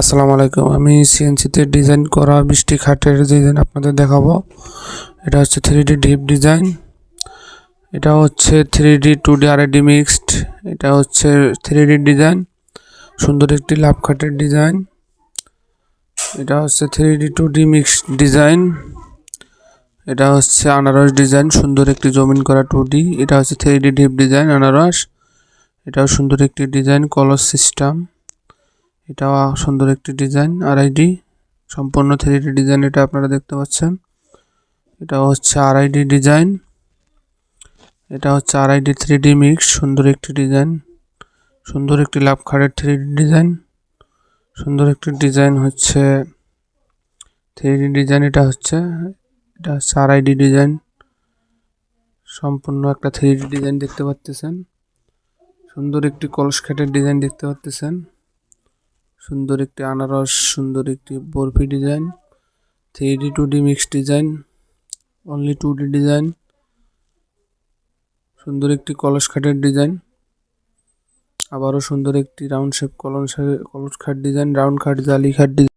আসসালামু আলাইকুম। আমি সিএনসিতে ডিজাইন করা বৃষ্টি খাটের ডিজাইন আপনাদের দেখাবো, এটা হচ্ছে থ্রি ডি ডিপ ডিজাইন এটা হচ্ছে থ্রি ডি টু ডি আর ডি মিক্সড এটা হচ্ছে থ্রি ডি ডিজাইন সুন্দর একটি লাভ খাটের ডিজাইন এটা হচ্ছে three D two D mixed design এটা হচ্ছে আনারস ডিজাইন সুন্দর একটি জমিন করা টু ডি এটা হচ্ছে থ্রি ডি ডিপ ডিজাইন আনারস, এটাও সুন্দর একটি ডিজাইন কলর সিস্টেম এটাও সুন্দর একটি ডিজাইন আড়াইডি সম্পূর্ণ থ্রি ডিজাইন এটা আপনারা দেখতে পাচ্ছেন। এটা হচ্ছে আড়াইডি ডিজাইন। এটা হচ্ছে আড়াইডি থ্রি ডি মিক্স সুন্দর একটি ডিজাইন। সুন্দর একটি লাভ খাড়ের থ্রি ডিজাইন। সুন্দর একটি ডিজাইন হচ্ছে থ্রি ডি ডিজাইন, এটা হচ্ছে এটা হচ্ছে আড়াইডি ডিজাইন। সম্পূর্ণ একটা থ্রি ডি ডিজাইন দেখতে পাচ্ছেন সুন্দর একটি কলস খাটের ডিজাইন দেখতে পাচ্ছেন সুন্দর একটি আনারস, সুন্দর একটি barfi design three D two D mix design only two D design সুন্দর একটি কলস খাটের ডিজাইন, আবারও সুন্দর একটি রাউন্ড শেপ কলস কলস খাট ডিজাইন রাউন্ড খাট, জালি খাট ডিজাইন।